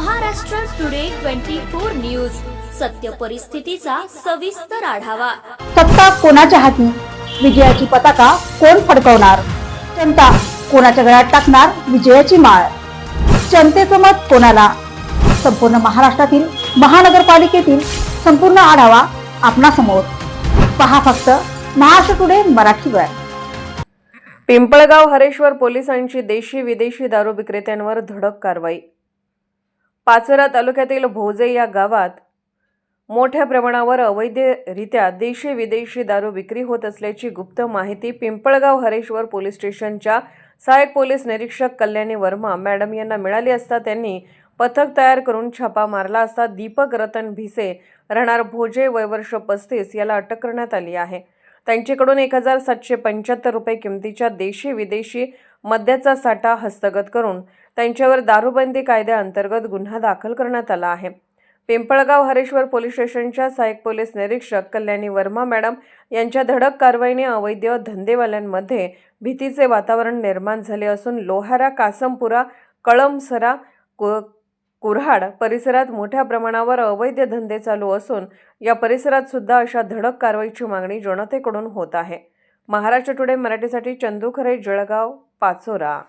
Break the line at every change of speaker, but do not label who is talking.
Maharashtra today twenty four news. सत्य परिस्थितीचा सविस्तर आढावा.
सत्ता कोणाच्या हाती? विजयाची पताका कोण फडकवणार? जनता कोणाच्या गळ्यात टाकणार विजयाची माळ? जनतेचं मत कोणाला? संपूर्ण महाराष्ट्रातील महानगरपालिकेतील संपूर्ण आढावा आपणासमोर. पहा फक्त महाराष्ट्र टुडे मराठीवर
पिंपळगाव हरेश्वर पोलिसांची देशी विदेशी दारू विक्रेत्यांवर धडक कारवाई. पाचोरा तालुक्यातील भोजे या गावात मोठ्या प्रमाणावर अवैधरित्या देशी विदेशी दारू विक्री होत असल्याची गुप्त माहिती पिंपळगाव हरेश्वर पोलीस स्टेशनच्या सहाय्यक पोलीस निरीक्षक कल्याणी वर्मा मॅडम यांना मिळाली असता त्यांनी पथक तयार करून छापा मारला असता दीपक रतन भिसे राहणार भोजे वयवर्ष पस्तीस याला अटक करण्यात आली आहे. त्यांच्याकडून एक हजार सातशे पंच्याहत्तर रुपये किमतीच्या देशी विदेशी मद्याचा साठा हस्तगत करून त्यांच्यावर दारूबंदी कायद्याअंतर्गत गुन्हा दाखल करण्यात आला आहे. पिंपळगाव हरेश्वर पोलीस स्टेशनच्या सहाय्यक पोलीस निरीक्षक कल्याणी वर्मा मॅडम यांच्या धडक कारवाईने अवैध धंदेवाल्यांमध्ये भीतीचे वातावरण निर्माण झाले असून लोहारा कासमपुरा कळमसरा कु कुऱ्हाड परिसरात मोठ्या प्रमाणावर अवैध धंदे चालू असून या परिसरात सुद्धा अशा धडक कारवाईची मागणी जनतेकडून होत आहे. महाराष्ट्र टुडे मराठीसाठी चंदू खरे जळगाव पाचोरा.